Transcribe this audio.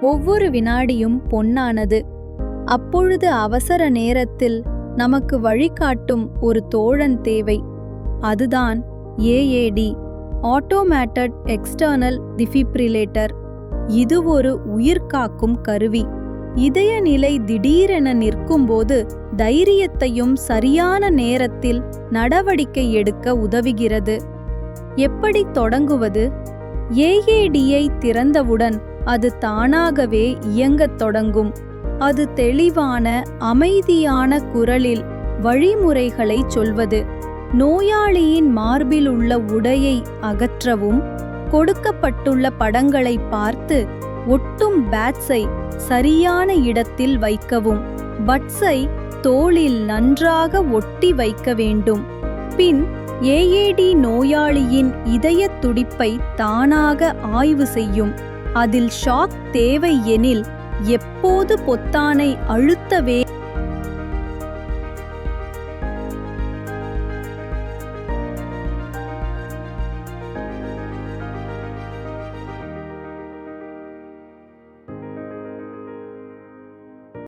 ஒவ்வொரு வினாடியும் பொன்னானது. அப்பொழுது அவசர நேரத்தில் நமக்கு வழிகாட்டும் ஒரு தோழன் தேவை. அதுதான் ஏஏடி ஆட்டோமேட்டட் எக்ஸ்டர்னல் டிஃபிப்ரிலேட்டர் இது ஒரு உயிர்காக்கும் கருவி. இதய நிலை திடீரென நிற்கும்போது தைரியத்தையும் சரியான நேரத்தில் நடவடிக்கை எடுக்க உதவுகிறது. எப்படி தொடங்குவது? ஏஏடியை திறந்தவுடன் அது தானாகவே இயங்கத் தொடங்கும். அது தெளிவான அமைதியான குரலில் வழிமுறைகளை சொல்வது. நோயாளியின் மார்பில் உள்ள உடையை அகற்றவும் கொடுக்கப்பட்டுள்ள படங்களை பார்த்து ஒட்டும் பேட்ஸை சரியான இடத்தில் வைக்கவும் பட்ஸை தோளில் நன்றாக ஒட்டி வைக்க வேண்டும். பின் ஏஏடி நோயாளியின் இதய துடிப்பை தானாக ஆய்வு செய்யும். அதில் ஷாக் தேவை எனில் எப்போது பொத்தானை அழுத்தவே